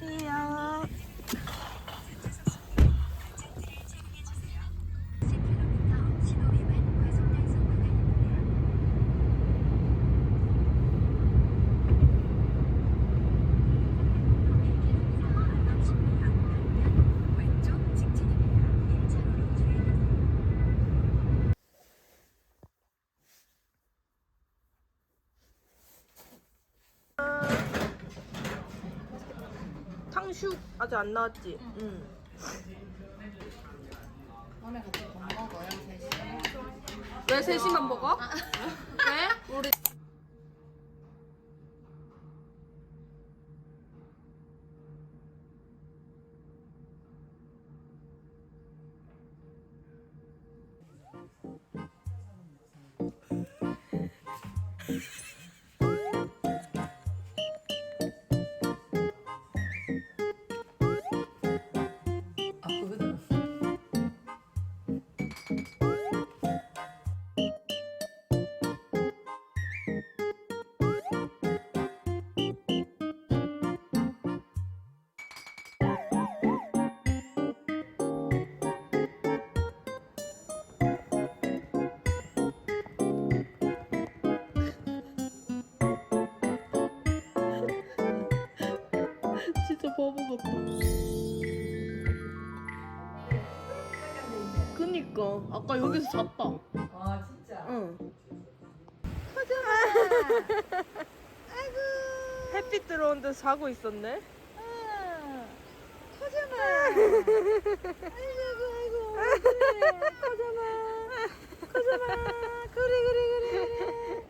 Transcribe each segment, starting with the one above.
안녕하세요. 탕슈 아직 안 나왔지? 응. 오늘 같이 밥 먹어요, 셋이. 왜 셋이만 먹어? 왜? 우리 아, 그거는. 진짜 바보 같다. 그니까 아까 여기서 잤다. 아, 진짜. 응. 아이고. 햇빛 들어온 데서 자고 있었네. 커져마. 아이고, 아이고. 커져마. 그래, 그래, 그래.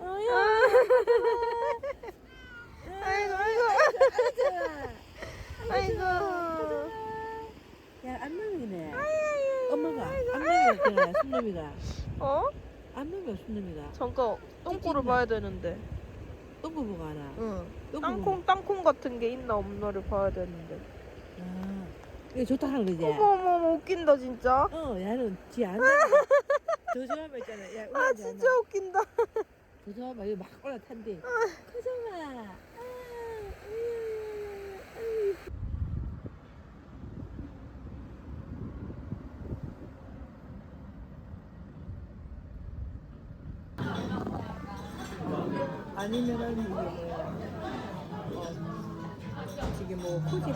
어야. 아이고 아이고 아이고. 야, 안놈이네. 엄마가 안놈이가 순놈이가 어? 안놈이가 순놈이가 잠깐 똥꼬를 봐야 되는데. 똥구 보고 하나. 응. 땅콩 땅콩 같은 게 있나 없나를 봐야 되는데. 아, 이거 좋다 하는 거지. 어머 어머 어머, 웃긴다 진짜. 어, 야는 지안 더 좋아하면 있잖아. 야, 아 진짜 웃긴다. 더 좋아하면 이거 막 올라탄대. 아, 으유, 으유. 아니면은 이게 뭐야? 어, 지금 뭐 코지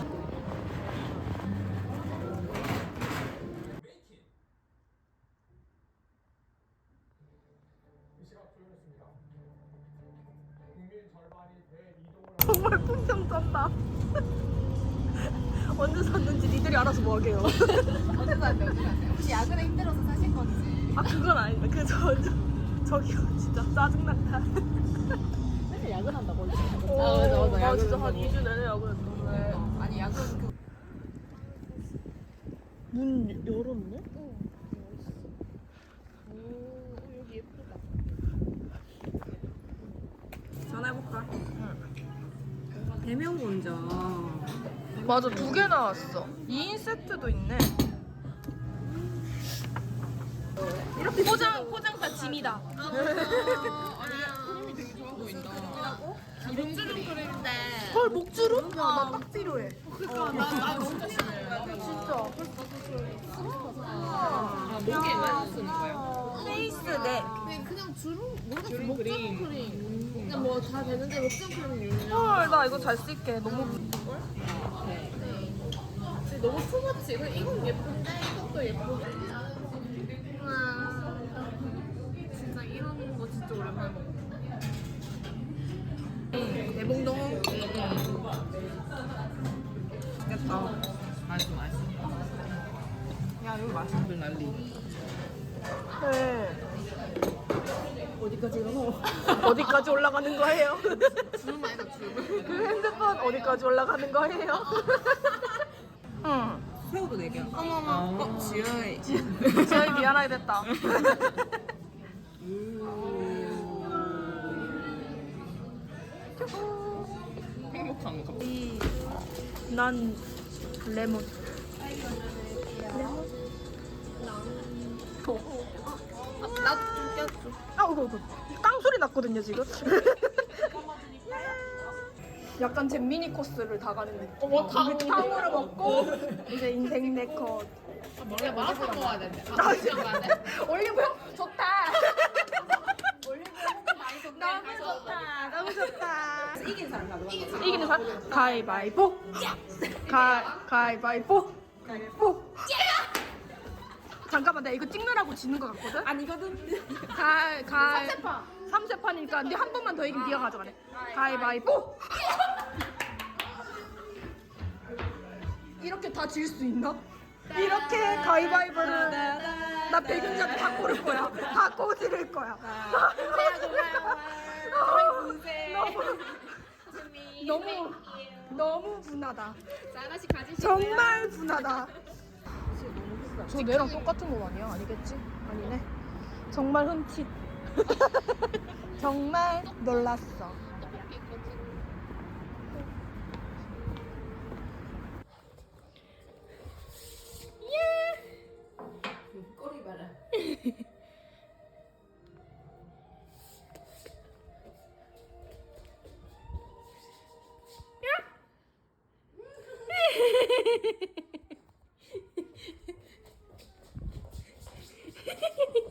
정말 풍경 쩐다. 언제 샀는지 니들이 알아서 뭐 하게요. 안 돼. 혹시 야근에 힘들어서 사신 건지. 아 그건 아닌데 그저 저, 저기요 진짜 짜증난다. 맨날 야근한다고 원래. 아, 맞아, 맞아. 아 진짜 한 야근한다고. 2주 내내 야근했는데. 아니, 야근 그. 문 열었네? 전화해볼까? 대명 먼저. 맞아 두 개 나왔어. 2인 세트도 있네. 이렇게 포장 포장 다 짐이다. 목주름 그림인데. 헐 목주름? 야 나 딱 필요해. 그니까, 나, 나 너무 좋아해. 진짜. 아, 목에 많이 쓰는 거예요? 페이스 네. 그냥, 그냥 주름, 모르겠어. 목장 크림. 그냥 뭐 다 되는데 목장 크림 유명. 헐 나 이거 잘 쓸게. 너무 근데 너무 투머치. 이건 예쁜데 이것도 예쁘고. 와. 진짜 이런 거 진짜 오랜만에 맛있겠다. 맛있어, 맛있어. 야, 여기 맛있는 난리. 네. 어디까지 가노? 어디까지 올라가는 거예요? 주름 많이 나, 주름. 그 핸드폰 어디까지 올라가는 거예요? 응. 새우도 네 개. 어머머. 어, 지효이. 저희 미안하게 됐다. 행복한 거. 난 레몬. 나좀 껴줘. 아, 이거, 이거. 깡 소리 났거든요, 지금. 약간 잼미니 코스를 다 가는 느낌. 어, 뭐 탕. 탕후루 먹고 이제 인생 네컷. 원래 마라탕 먹어야 되는데. 아, 시간 가네. 올리브영 좋다. 올리브영 너무 좋다. 너무 좋다. 이긴 사람 가져가. 이기는 사람 가위바위보. 가 가위바위보. 가위바위보. 잠깐만, 내가 이거 찍느라고 지는 것 같거든. 아니거든. 가, 가. 3세판. 3세판이니까 근데 한 번만 더 이기면 네가 가져가네. 가위바위보. 이렇게 다 질 수 있나? 이렇게 가위바위보를 나 백윤자도 다 고를 거야. 다 꼬지를 거야. 너무 너무 너무 분하다. 하나씩 가지시고요. 정말 분하다. 저 내랑 똑같은 거 아니야? 아니겠지? 아니네. 정말 흠칫. 정말 놀랐어. Hehehehe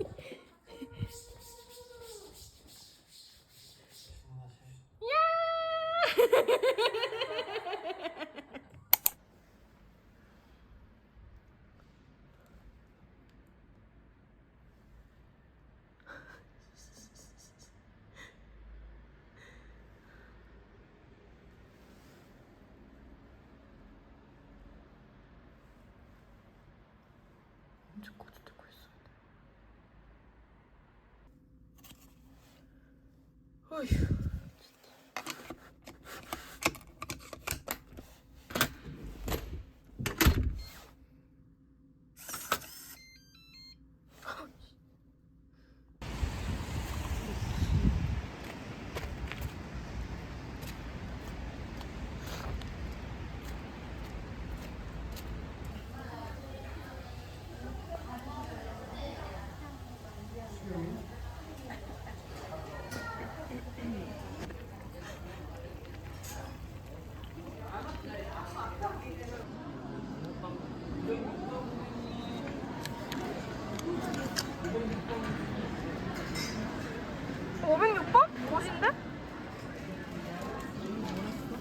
어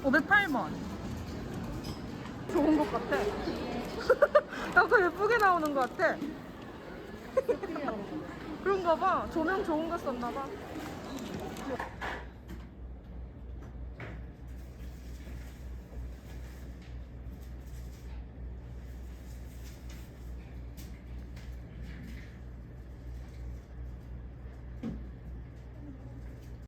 508번. 좋은 것 같아. 나더 예쁘게 나오는 것 같아. 그런가 봐. 조명 좋은 거 썼나 봐.